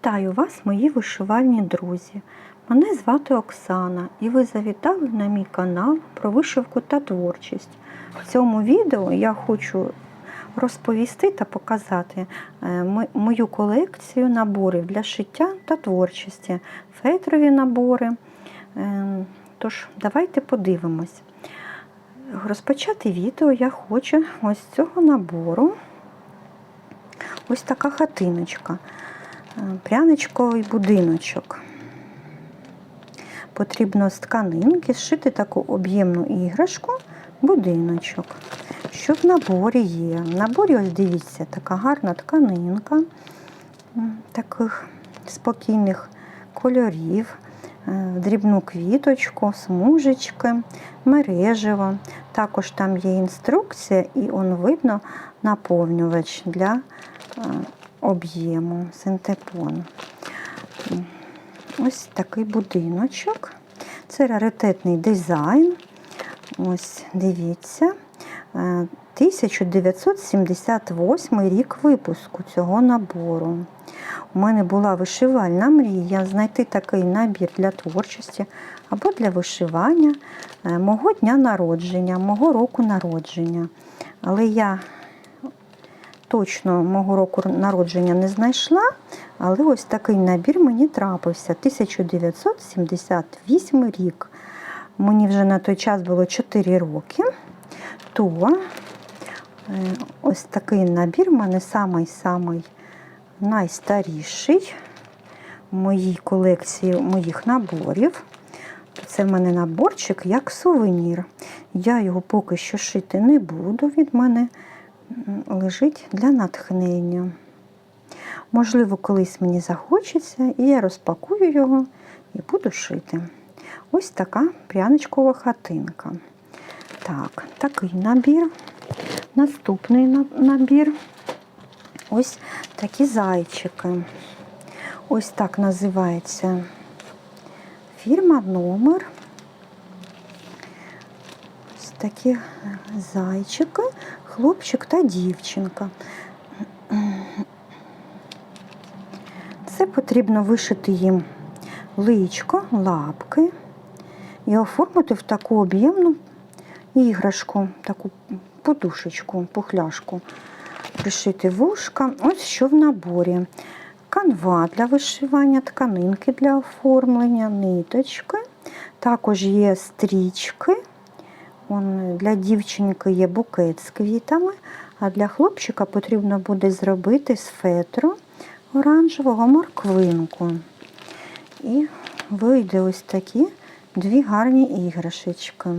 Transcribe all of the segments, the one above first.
Вітаю вас, мої вишивальні друзі! Мене звати Оксана і ви завітали на мій канал про вишивку та творчість. В цьому відео я хочу розповісти та показати е, мою колекцію наборів для шиття та творчості, фетрові набори. Е, Тож, давайте подивимось. Розпочати відео я хочу ось цього набору. Ось така хатиночка, пряничковий будиночок. Потрібно з тканинки зшити таку об'ємну іграшку, будиночок. Що в наборі є? В наборі, ось дивіться, така гарна тканинка таких спокійних кольорів, е, дрібну квіточку, смужечки, мережево. Також там є інструкція, і он видно наповнювач для е, об'єму синтепон. Ось такий будиночок. Це раритетний дизайн. Ось дивіться. Е, 1978 рік випуску цього набору. У мене була вишивальна мрія знайти такий набір для творчості або для вишивання е, мого дня народження, мого року народження. Але я точно мого року народження не знайшла, але ось такий набір мені трапився. 1978 рік. Мені вже на той час було 4 роки. То е, ось такий набір в мене самий-самий найстаріший в моїй колекції моїх наборів. Це в мене наборчик як сувенір. Я його поки що шити не буду. Від мене лежить для натхнення. Можливо, колись мені захочеться, і я розпакую його і буду шити. Ось така пряничкова хатинка. Так, такий набір. Наступний набір. Ось такі зайчики. Ось так називається фірма номер. Ось такі зайчики, хлопчик та дівчинка. Це потрібно вишити їм личко, лапки і оформити в таку об'ємну іграшку, таку подушечку, пухляшку. Пришити вушка. Ось що в наборі. Канва для вишивання, тканинки для оформлення, ниточки. Також є стрічки. Он, для дівчинки є букет з квітами, а для хлопчика потрібно буде зробити з фетру оранжевого морквинку. І вийде ось такі дві гарні іграшечки.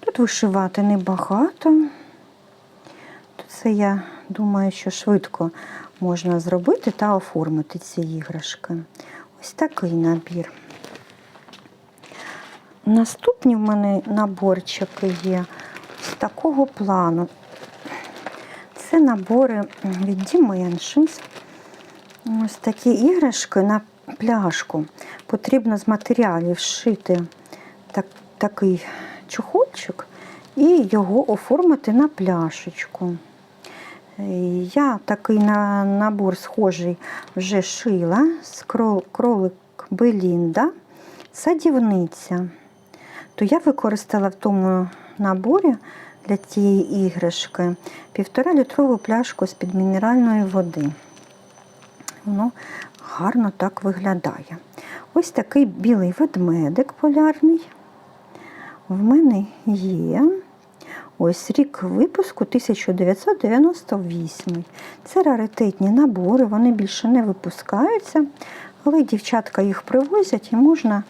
Тут вишивати небагато. Це я думаю, що швидко можна зробити та оформити ці іграшки. Ось такий набір. Наступні в мене наборчики є з такого плану. Це набори від Dimensions. Ось такі іграшки на пляшку. Потрібно з матеріалів шити так, такий чохольчик і його оформити на пляшечку. Я такий на набор схожий вже шила з кролик Белінда, садівниця. То я використала в тому наборі для цієї іграшки півтора літрову пляшку з-під мінеральної води. Воно гарно так виглядає. Ось такий білий ведмедик полярний. В мене є ось рік випуску 1998. Це раритетні набори, вони більше не випускаються, але дівчатка їх привозять і можна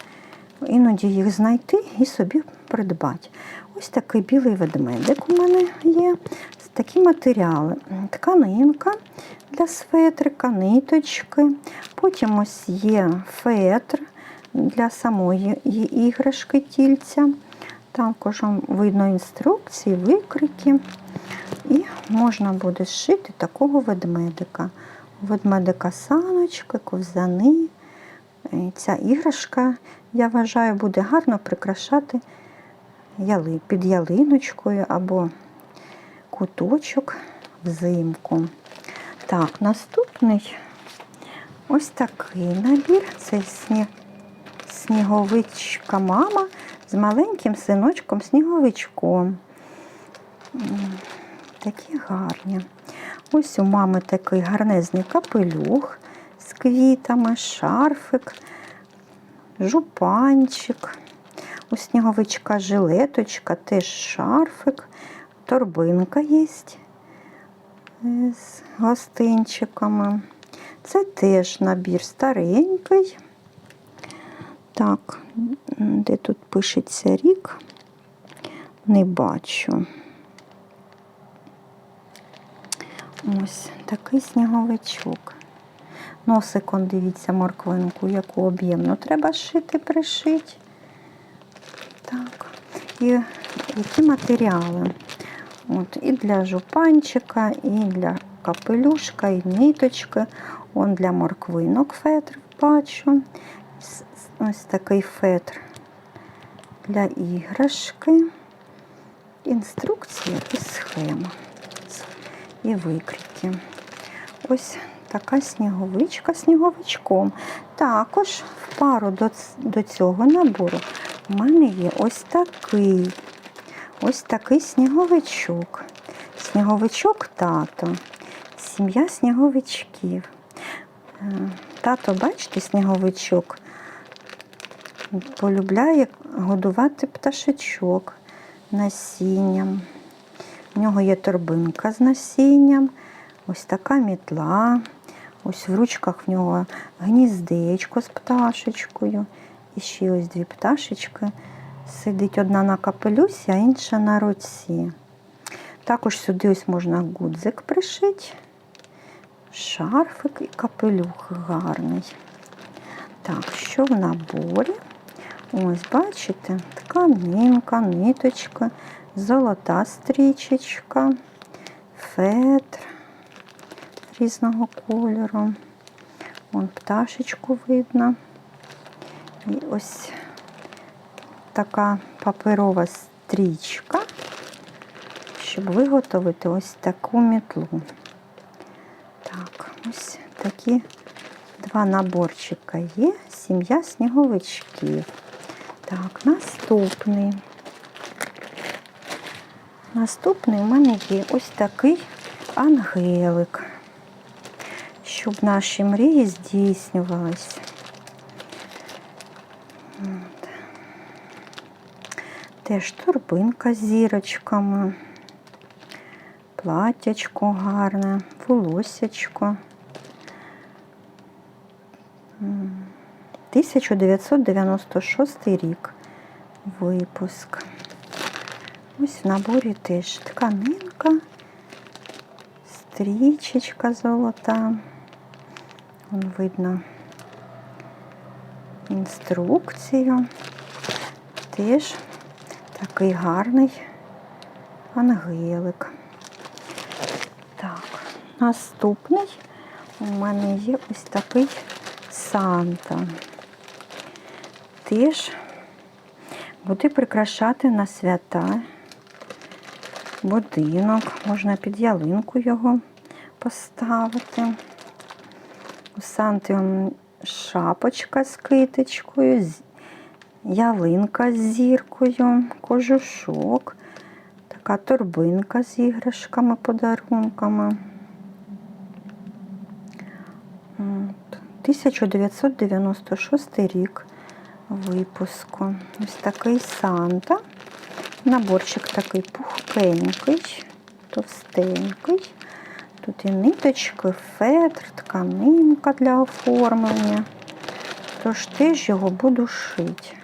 іноді їх знайти і собі придбати. Ось такий білий ведмедик у мене є. Такі матеріали. Тканинка для светрика, ниточки. Потім ось є фетр для самої іграшки тільця. Також видно інструкції, викрики. І можна буде зшити такого ведмедика. Ведмедика саночки, ковзани. Ця іграшка, я вважаю, буде гарно прикрашати яли, під ялиночкою або куточок взимку. Так, наступний Ось такий набір. Це сні... сніговичка мама з маленьким синочком сніговичком. Такі гарні. Ось у мами такий гарнезний капелюх з квітами, шарфик, жупанчик. У сніговичка жилеточка, теж шарфик, торбинка є з гостинчиками. Це теж набір старенький. Так, де тут пишеться рік, не бачу. Ось такий сніговичок. Носик, он, дивіться, морквинку, яку об'ємну треба шити, пришити. Так. І які матеріали? От, і для жупанчика, і для капелюшка, і ниточки. Он для морквинок фетр бачу. Ось такий фетр для іграшки. Інструкція і схема. І викрійки. Ось така сніговичка сніговичком. Також в пару до, до цього набору у мене є ось такий. Ось такий сніговичок. Сніговичок тато. Сім'я сніговичків. Е, Тато, бачите, сніговичок полюбляє годувати пташечок насінням. У нього є торбинка з насінням, ось така мітла. Ось в ручках в нього гніздечко з пташечкою. І ще ось дві пташечки. Сидить одна на капелюсі, а інша на руці. Також сюди ось можна гудзик пришити, шарфик і капелюх гарний. Так, що в наборі? Ось, бачите, тканинка, ниточка, золота стрічечка, фетр різного кольору. Вон пташечку видно. І ось така паперова стрічка, щоб виготовити ось таку мітлу. Так, ось такі два наборчика є. Сім'я сніговичків. Так, наступний. Наступний у мене є ось такий ангелик, щоб наші мрії здійснювались. Теж турбинка з зірочками, платячко гарне, волосячко. 1996 рік випуск. Ось в наборі теж тканинка, стрічечка золота. Вон видно інструкцію. Теж такий гарний ангелик. Так, наступний у мене є ось такий Санта. Теж буде прикрашати на свята будинок, можна під ялинку його поставити. Санти шапочка з китичкою, з- ялинка з зіркою, кожушок, така торбинка з іграшками, подарунками. 1996 рік випуску. Ось такий Санта. Наборчик такий пухкенький, товстенький. Тут і ниточки, фетр, тканинка для оформлення. Тож теж його буду шити.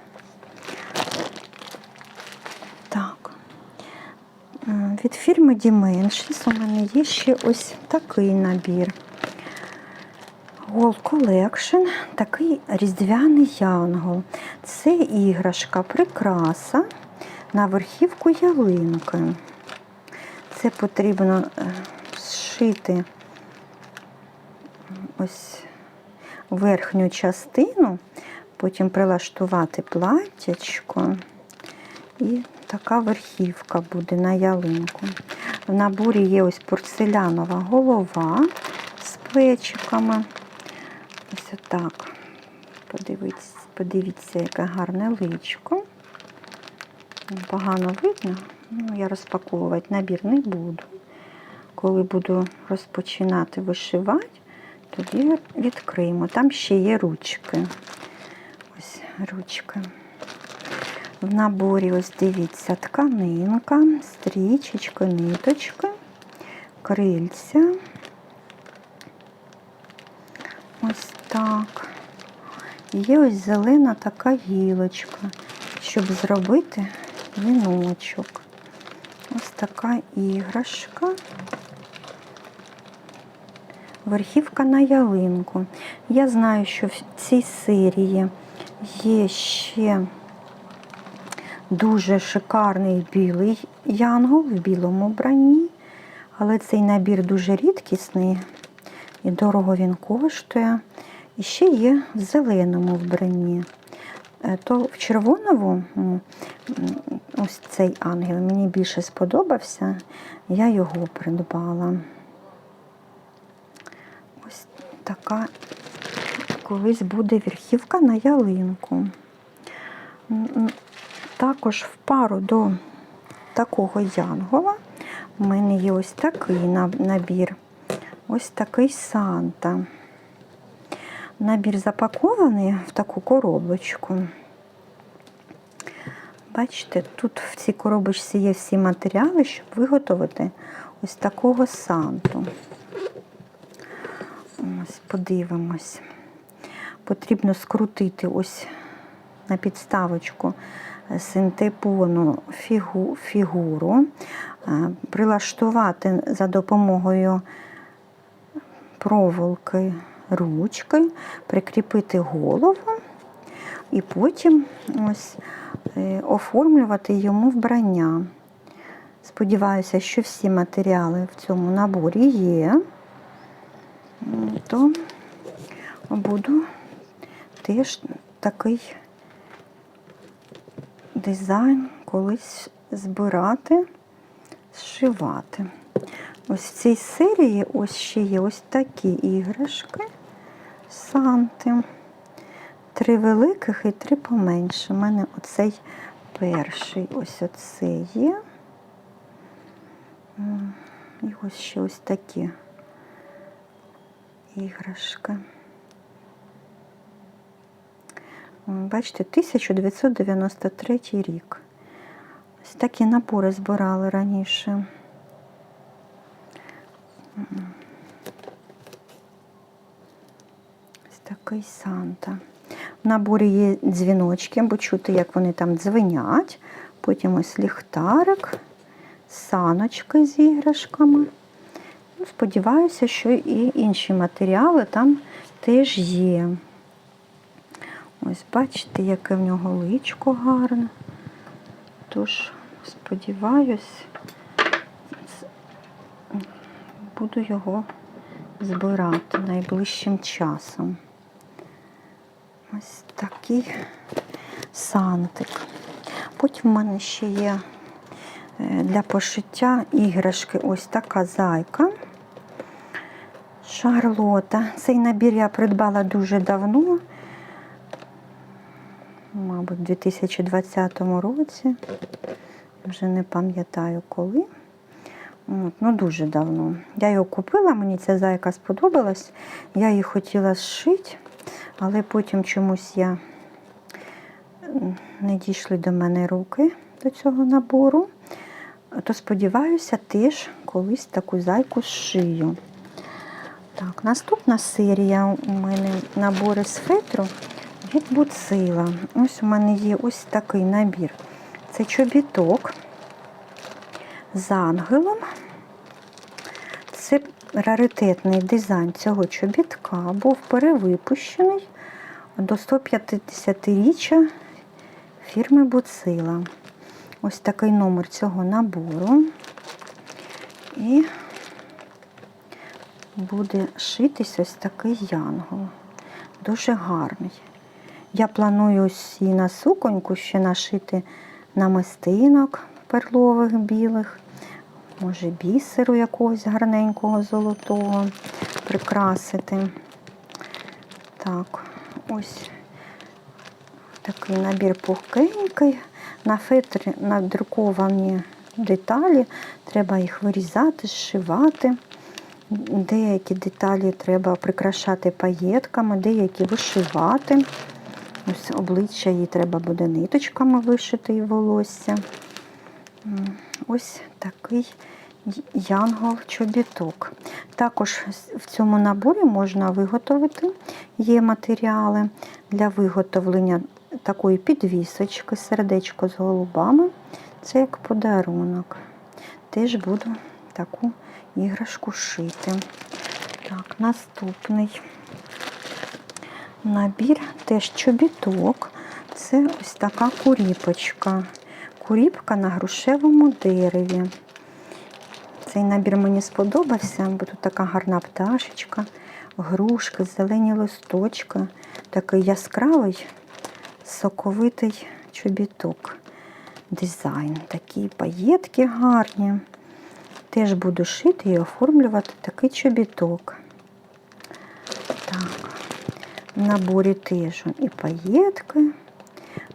Так. Від фірми Dimensions у мене є ще ось такий набір. Gold Collection, такий різдвяний янгол. Це іграшка, прикраса на верхівку ялинки. Це потрібно е, зшити ось верхню частину, потім прилаштувати платтячко. І така верхівка буде на ялинку. В наборі є ось порцелянова голова з плечиками. Ось так. Подивіться, подивіться, яке гарне личко. Погано видно. Ну, я розпаковувати набір не буду. Коли буду розпочинати вишивати, тоді відкриємо. Там ще є ручки. Ось ручки. В наборі, ось дивіться, тканинка, стрічечка, ниточка, крильця. Ось так. Є ось зелена така гілочка, щоб зробити віночок. Ось така іграшка. Верхівка на ялинку. Я знаю, що в цій серії є ще дуже шикарний білий янгол в білому бранні, але цей набір дуже рідкісний і дорого він коштує. І ще є в зеленому вбранні. Е, То в червоному ось цей ангел мені більше сподобався, я його придбала. Така колись буде верхівка на ялинку. Також в пару до такого янгола у мене є ось такий набір. Ось такий Санта. Набір запакований в таку коробочку. Бачите, тут в цій коробочці є всі матеріали, щоб виготовити ось такого санту. Ось подивимось. Потрібно скрутити ось на підставочку синтепону фігу, фігуру, е, прилаштувати за допомогою проволоки ручки, прикріпити голову і потім ось е, оформлювати йому вбрання. Сподіваюся, що всі матеріали в цьому наборі є, то буду теж такий дизайн колись збирати, зшивати. Ось в цій серії ось ще є ось такі іграшки Санти. Три великих і три поменше. У мене оцей перший, ось оцей є. І ось ще ось такі іграшки. Бачите, 1993 рік. Ось такі набори збирали раніше. Ось такий Санта. В наборі є дзвіночки, бо чути, як вони там дзвенять. Потім ось ліхтарик, саночки з іграшками. Сподіваюся, що і інші матеріали там теж є. Ось бачите, яке в нього личко гарне. Тож, сподіваюсь, буду його збирати найближчим часом. Ось такий сантик. Потім в мене ще є е, для пошиття іграшки ось така зайка. Шарлота. Цей набір я придбала дуже давно, мабуть, у 2020 році. Вже не пам'ятаю коли. От, ну, дуже давно. Я його купила, мені ця зайка сподобалась. Я її хотіла зшити, але потім чомусь я не дійшли до мене руки до цього набору. То сподіваюся, теж колись таку зайку зшию. Так, наступна серія у мене набори з фетру від Буцила. Ось у мене є ось такий набір. Це чобіток з ангелом. Це раритетний дизайн цього чобітка був перевипущений до 150-річчя фірми Буцила. Ось такий номер цього набору. І буде шитись ось такий янгол. Дуже гарний. Я планую і на суконьку ще нашити намистинок перлових білих, може бісеру якогось гарненького золотого прикрасити. Так, ось такий набір пухкенький. На фетрі надруковані деталі, треба їх вирізати, зшивати. Деякі деталі треба прикрашати паєтками, деякі вишивати. Ось обличчя їй треба буде ниточками вишити і волосся. Ось такий янгол-чобіток. Також в цьому наборі можна виготовити, є матеріали для виготовлення такої підвісочки, сердечко з голубами. Це як подарунок. Теж буду таку іграшку шити. Так, наступний набір теж чобіток. Це ось така куріпочка. Куріпка на грушевому дереві. Цей набір мені сподобався, бо тут така гарна пташечка, грушки, зелені листочки, такий яскравий, соковитий чобіток. Дизайн. Такі паєтки гарні. Теж буду шити і оформлювати такий чобіток. Так, в наборі теж і паєтки,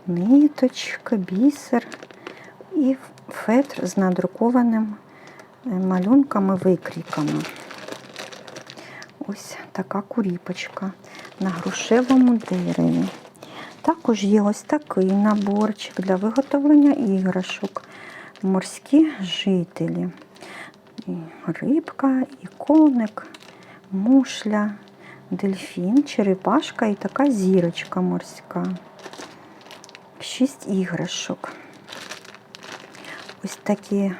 ниточка, бісер і фетр з надрукованим е, малюнками, викрійками. Ось така куріпочка на грушевому дереві. Також є ось такий наборчик для виготовлення іграшок. Морські жителі. І рибка, і коник, мушля, дельфін, черепашка і така зірочка морська. Шість іграшок. Ось такі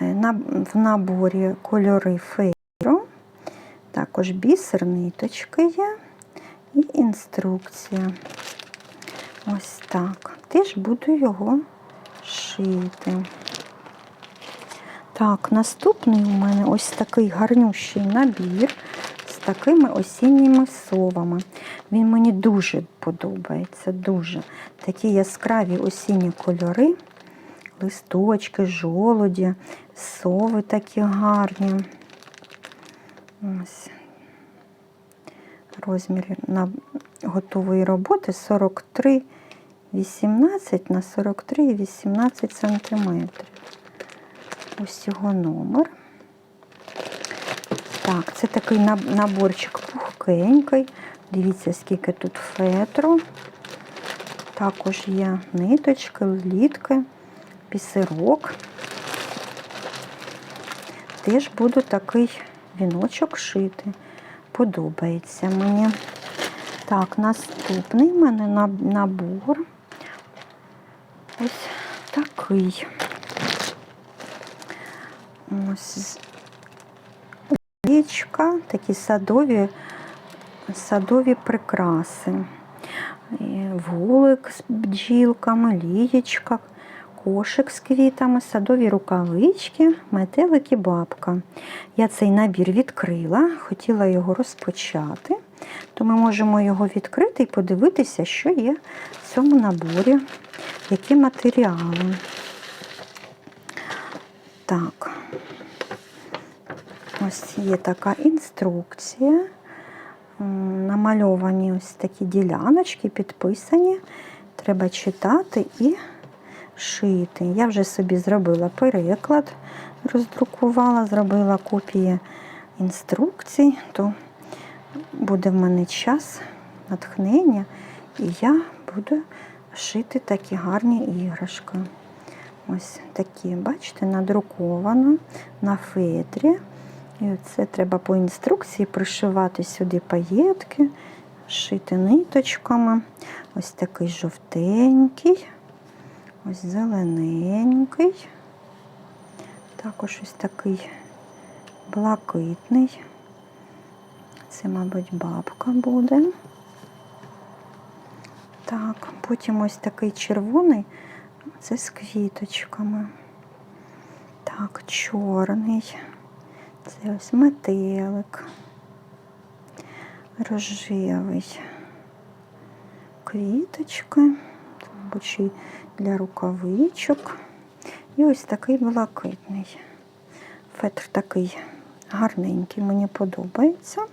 е, в наборі кольори фейру. Також бісер, ниточки є і інструкція. Ось так. Теж буду його шити. Так, наступний у мене ось такий гарнющий набір з такими осінніми совами. Він мені дуже подобається, дуже. Такі яскраві осінні кольори, листочки, жолоді, сови такі гарні. Ось. Розмір на готової роботи 43 18 на 43 18 сантиметрів. Ось його номер. Так, це такий наборчик пухкенький. Дивіться, скільки тут фетру. Також є ниточки, літки, пісирок. Теж буду такий віночок шити. Подобається мені. Так, наступний в мене набор. Ось такий. Ось річка, такі садові, садові прикраси. Вулик з бджілками, лієчка, кошик з квітами, садові рукавички, метелик і бабка. Я цей набір відкрила, хотіла його розпочати, то ми можемо його відкрити і подивитися, що є в цьому наборі, які матеріали. Так, ось є така інструкція. Намальовані ось такі діляночки, підписані. Треба читати і шити. Я вже собі зробила переклад, роздрукувала, зробила копії інструкцій, то буде в мене час, натхнення, і я буду шити такі гарні іграшки. Ось такі, бачите, надруковано на фетрі. І це треба по інструкції пришивати сюди паєтки, шити ниточками. Ось такий жовтенький, ось зелененький. Також ось такий блакитний. Це, мабуть, бабка буде. Так, потім ось такий червоний, це з квіточками. Так, чорний. Це ось метелик. Рожевий. Квіточки. Мабуть, для рукавичок. І ось такий блакитний. Фетр такий гарненький, мені подобається.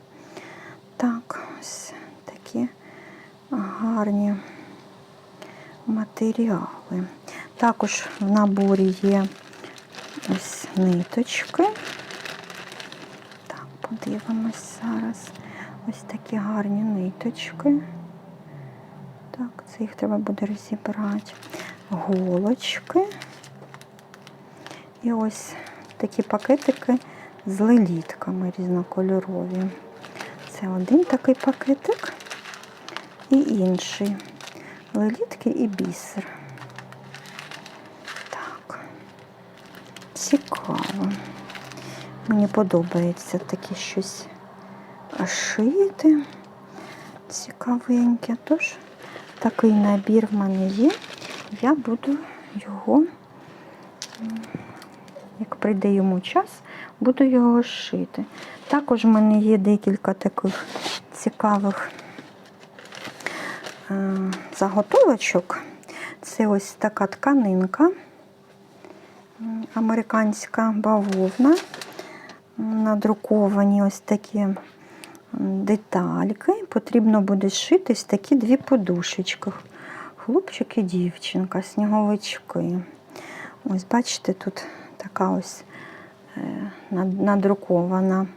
Так, Ось такі гарні матеріали. Також в наборі є ось ниточки. Так, подивимось зараз. Ось такі гарні ниточки. Так, це їх треба буде розібрати. Голочки. І ось такі пакетики з лелітками різнокольорові. Це один такий пакетик і інший. Лелітки і бісер. Цікаво. Мені подобається таке щось шити. Цікавеньке. Тож такий набір в мене є. Я буду його, як прийде йому час, буду його шити. Також в мене є декілька таких цікавих е, заготовочок. Це ось така тканинка, американська бавовна. Надруковані ось такі детальки. Потрібно буде зшити ось такі дві подушечки. Хлопчик і дівчинка, сніговички. Ось бачите, тут така ось е, надрукована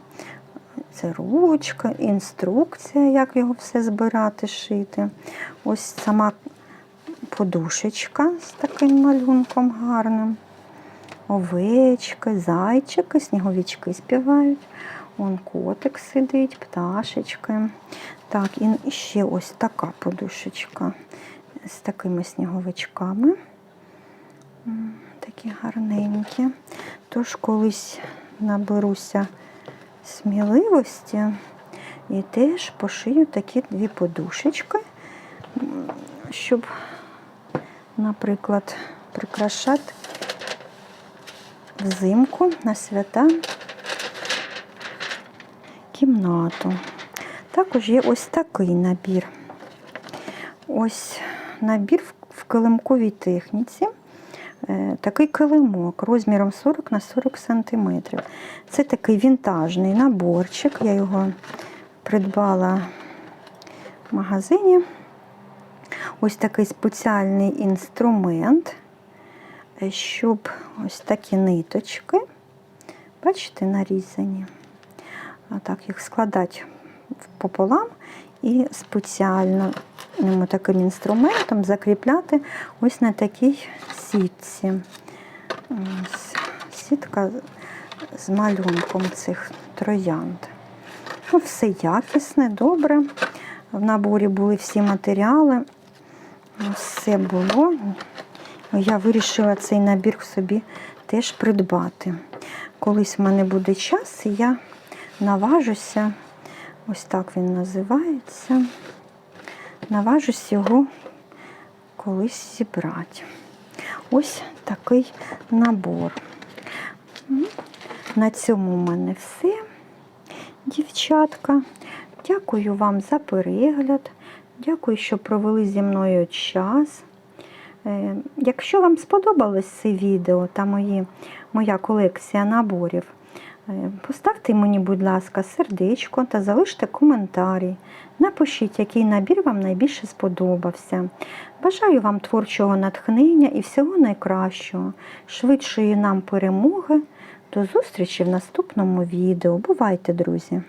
це ручка, інструкція, як його все збирати, шити. Ось сама подушечка з таким малюнком гарним. Овечки, зайчики, сніговички співають. Вон котик сидить, пташечки. Так, і ще ось така подушечка з такими сніговичками. Такі гарненькі. Тож колись наберуся сміливості і теж пошию такі дві подушечки, щоб, наприклад, прикрашати взимку на свята кімнату. Також є ось такий набір. Ось набір в- килимковій техніці. Е, Такий килимок розміром 40 на 40 см. Це такий вінтажний наборчик. Я його придбала в магазині. Ось такий спеціальний інструмент, щоб ось такі ниточки, бачите, нарізані. Так їх складати пополам і спеціально таким інструментом закріпляти ось на такій сітці. Ось сітка з малюнком цих троянд. Ну, все якісне, добре. В наборі були всі матеріали, все було. Я вирішила цей набір собі теж придбати. Колись в мене буде час, і я наважуся, ось так він називається. Наважусь його колись зібрати. Ось такий набор. На цьому в мене все, дівчатка. Дякую вам за перегляд. Дякую, що провели зі мною час. Е, Якщо вам сподобалось це відео та мої, моя колекція наборів, е, поставте мені, будь ласка, сердечко та залиште коментарі. Напишіть, який набір вам найбільше сподобався. Бажаю вам творчого натхнення і всього найкращого, швидшої нам перемоги. До зустрічі в наступному відео. Бувайте, друзі!